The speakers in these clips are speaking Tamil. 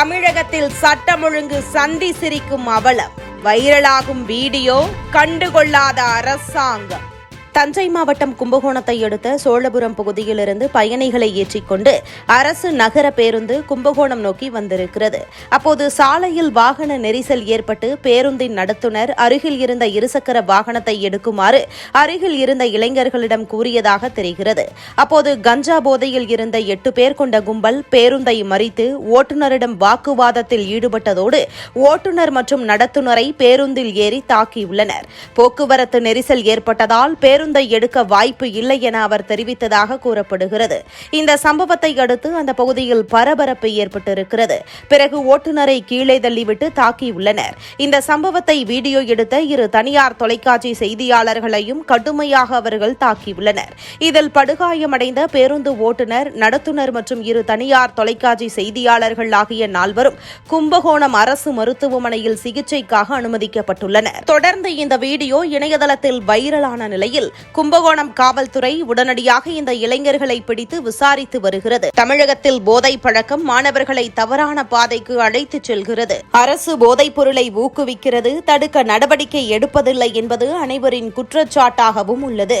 தமிழகத்தில் சட்டம் ஒழுங்கு சந்தி சிரிக்கும் அவலம். வைரலாகும் வீடியோ கண்டுகொள்ளாத அரசாங்கம். தஞ்சை மாவட்டம் கும்பகோணத்தை அடுத்த சோழபுரம் பகுதியிலிருந்து பயணிகளை ஏற்றிக்கொண்டு அரசு நகர பேருந்து கும்பகோணம் நோக்கி வந்திருக்கிறது. அப்போது சாலையில் வாகன நெரிசல் ஏற்பட்டு பேருந்தின் நடத்துனர் அருகில் இருந்த இருசக்கர வாகனத்தை எடுக்குமாறு அருகில் இருந்த இளைஞர்களிடம் கூறியதாக தெரிகிறது. அப்போது கஞ்சா போதையில் இருந்த எட்டு பேர் கொண்ட கும்பல் பேருந்தை மறித்து ஓட்டுநரிடம் வாக்குவாதத்தில் ஈடுபட்டதோடு ஓட்டுநர் மற்றும் நடத்துனரை பேருந்தில் ஏறி தாக்கியுள்ளனர். போக்குவரத்து நெரிசல் ஏற்பட்டதால் பேருந்தை எடுக்க வாய்ப்பு இல்லை என அவர் தெரிவித்ததாக கூறப்படுகிறது. இந்த சம்பவத்தை அடுத்து அந்த பகுதியில் பரபரப்பு ஏற்பட்டிருக்கிறது. பிறகு ஓட்டுநரை கீழே தள்ளிவிட்டு தாக்கியுள்ளனர். இந்த சம்பவத்தை வீடியோ எடுத்த இரு தனியார் தொலைக்காட்சி செய்தியாளர்களையும் கடுமையாக அவர்கள் தாக்கியுள்ளனர். இதில் படுகாயமடைந்த பேருந்து ஓட்டுநர் நடத்துனர் மற்றும் இரு தனியார் தொலைக்காட்சி செய்தியாளர்கள் ஆகிய நால்வரும் கும்பகோணம் அரசு மருத்துவமனையில் சிகிச்சைக்காக அனுமதிக்கப்பட்டுள்ளனர். தொடர்ந்து இந்த வீடியோ இணையதளத்தில் வைரலான நிலையில் கும்பகோணம் காவல்துறை உடனடியாக இந்த இளைஞர்களை பிடித்து விசாரித்து வருகிறது தமிழகத்தில் போதை பழக்கம் மாணவர்களை தவறான பாதைக்கு அழைத்துச் செல்கிறது அரசு போதைப் பொருளை ஊக்குவிக்கிறது தடுக்க நடவடிக்கை எடுப்பதில்லை என்பது அனைவரின் குற்றச்சாட்டாகவும் உள்ளது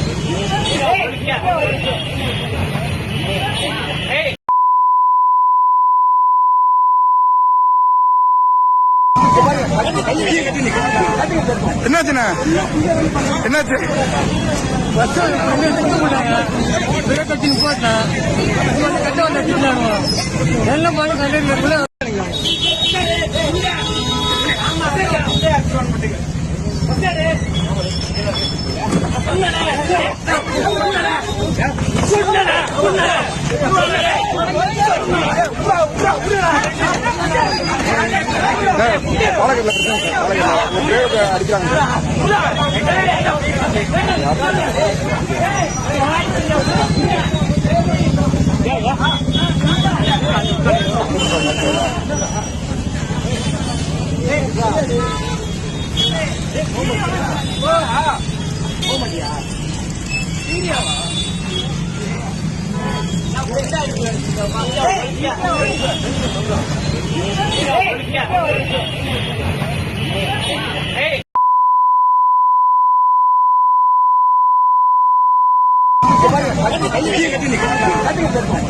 என்னாச்சுண்ணே? என்னாச்சு? எல்லாம் போய் கண்டிப்பாக பாலகட்ல பிரச்சனை சார் பாலகட்ல பேருக்கு அடிக்கிறாங்க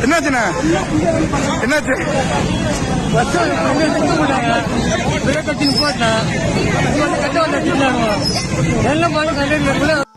என்னாச்சுண்ணா? என்னாச்சு? போட்டேன் எல்லாம் போய் கண்டிப்பாக